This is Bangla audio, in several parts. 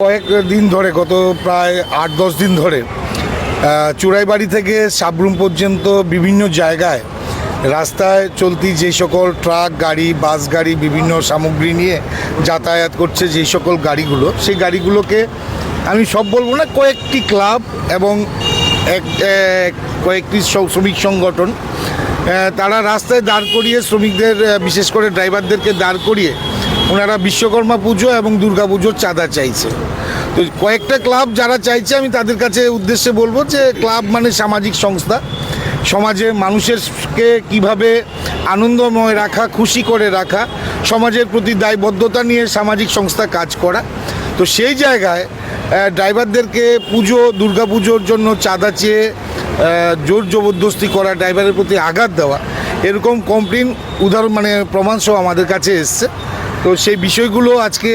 কয়েক দিন ধরে গত প্রায় আট দশ দিন ধরে আহ, চুড়াইবাড়ি থেকে সাবরুম পর্যন্ত বিভিন্ন জায়গায় রাস্তায় চলতি যে সকল ট্রাক গাড়ি বাস গাড়ি বিভিন্ন সামগ্রী নিয়ে যাতায়াত করছে যে সকল গাড়িগুলো সেই গাড়িগুলোকে আমি সব বলব না কয়েকটি ক্লাব এবং এক- কয়েকটি শ্রমিক সংগঠন তারা রাস্তায় দাঁড় করিয়ে শ্রমিকদের বিশেষ করে ড্রাইভারদেরকে দাঁড় করিয়ে ওনারা বিশ্বকর্মা পুজো এবং দুর্গা পুজোর চাঁদা চাইছে। তো কয়েকটা ক্লাব যারা চাইছে, আমি তাদের কাছে উদ্দেশ্যে বলব যে ক্লাব মানে সামাজিক সংস্থা। সমাজে মানুষেরকে কীভাবে আনন্দময় রাখা, খুশি করে রাখা, সমাজের প্রতি দায়বদ্ধতা নিয়ে সামাজিক সংস্থা কাজ করা। তো সেই জায়গায় ড্রাইভারদেরকে পুজো, দুর্গা পুজোর জন্য চাঁদা চেয়ে জোর জবরদস্তি করা, ড্রাইভারের প্রতি আঘাত দেওয়া, এরকম কমপ্লেন, উদাহরণ মানে প্রমাণসহ আমাদের কাছে এসছে। তো সেই বিষয়গুলো আজকে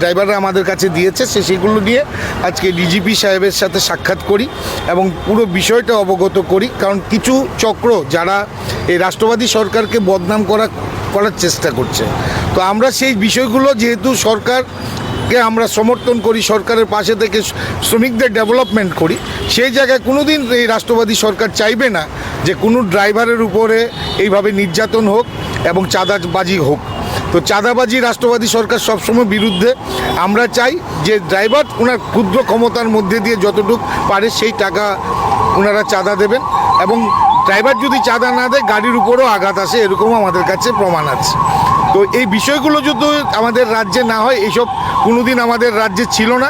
ড্রাইভাররা আমাদের কাছে দিয়েছে, সে সেগুলো নিয়ে আজকে ডিজিপি সাহেবের সাথে সাক্ষাৎ করি এবং পুরো বিষয়টা অবগত করি। কারণ কিছু চক্র যারা এই রাষ্ট্রবাদী সরকারকে বদনাম করা, করার চেষ্টা করছে। তো আমরা সেই বিষয়গুলো যেহেতু সরকার কে আমরা সমর্থন করি, সরকারের পাশে থেকে শ্রমিকদের ডেভেলপমেন্ট করি, সেই জায়গায় কোনো দিন এই রাষ্ট্রবাদী সরকার চাইবে না যে কোনো ড্রাইভারের উপরে এইভাবে নির্যাতন হোক এবং চাঁদাবাজি হোক। তো চাঁদাবাজি রাষ্ট্রবাদী সরকার সবসময় বিরুদ্ধে। আমরা চাই যে ড্রাইভার ওনার ক্ষুদ্র ক্ষমতার মধ্যে দিয়ে যতটুকু পারে সেই টাকা ওনারা চাঁদা দেবেন এবং ড্রাইভার যদি চাঁদা না দেয়, গাড়ির উপরেও আঘাত আসে, এরকমও আমাদের কাছে প্রমাণ আছে। তো এই বিষয়গুলো যদি আমাদের রাজ্যে না হয় এইসব কোনোদিন আমাদের রাজ্যে ছিল না।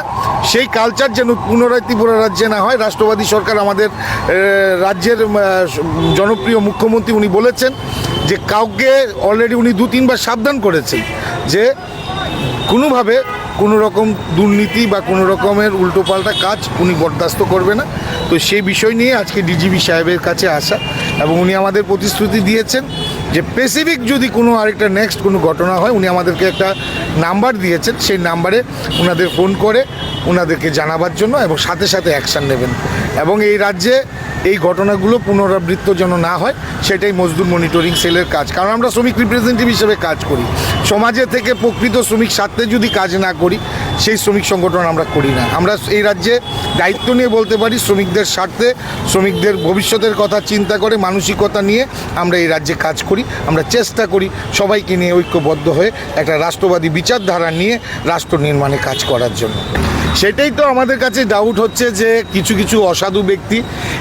সেই কালচার যেন পুনরায় ত্রিপুরা রাজ্যে না হয়, রাষ্ট্রবাদী সরকার আমাদের রাজ্যের জনপ্রিয় মুখ্যমন্ত্রী উনি বলেছেন যে কাউকে অলরেডি উনি দু তিনবার সাবধান করেছেন যে কোনোভাবে কোনো রকম দুর্নীতি বা কোনো রকমের উল্টোপাল্টা কাজ উনি বরদাস্ত করবে না। তো সেই বিষয় নিয়ে আজকে ডিজিবি সাহেবের কাছে আসা এবং উনি আমাদের প্রতিশ্রুতি দিয়েছেন যে স্পেসিফিক যদি কোনো আরেকটা নেক্সট কোনো ঘটনা হয়, উনি আমাদেরকে একটা নাম্বার দিয়েছেন। সেই নাম্বারে ওনাদের ফোন করে ওনাদেরকে জানাবার জন্য এবং সাথে সাথে অ্যাকশান নেবেন। এবং এই রাজ্যে এই ঘটনাগুলো পুনরাবৃত্ত যেন না হয়, সেটাই মজদুর মনিটরিং সেলের কাজ। কারণ আমরা শ্রমিক রিপ্রেজেন্টেটিভ হিসেবে কাজ করি। সমাজে থেকে প্রকৃত শ্রমিক স্বার্থে যদি কাজ না করি, সেই শ্রমিক সংগঠন আমরা করি না। আমরা এই রাজ্যে দায়িত্ব নিয়ে বলতে পারি, শ্রমিকদের স্বার্থে, শ্রমিকদের ভবিষ্যতের কথা চিন্তা করে, মানসিকতা নিয়ে আমরা এই রাজ্যে কাজ করি। আমরা চেষ্টা করি সবাইকে নিয়ে ঐক্যবদ্ধ হয়ে একটা রাষ্ট্রবাদী বিচারধারা নিয়ে রাষ্ট্র নির্মাণে কাজ করার জন্য। সেটাই তো আমাদের কাছে ডাউট হচ্ছে যে কিছু কিছু অসাধু ব্যক্তি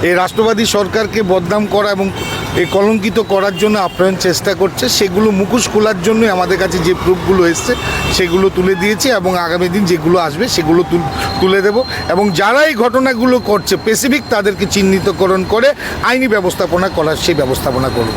এই রাষ্ট্রবাদী সরকারকে বদনাম করা এবং এই কলঙ্কিত করার জন্য আপ্রায়ণ চেষ্টা করছে, সেগুলো মুখোশ খোলার জন্যই আমাদের কাছে যে প্রুফগুলো এসছে সেগুলো তুলে দিয়েছি এবং আগামী দিন যেগুলো আসবে সেগুলো তুলে দেব এবং যারা এই ঘটনাগুলো করছে স্পেসিফিক তাদেরকে চিহ্নিতকরণ করে আইনি ব্যবস্থাপনা করার সেই ব্যবস্থাপনা করব।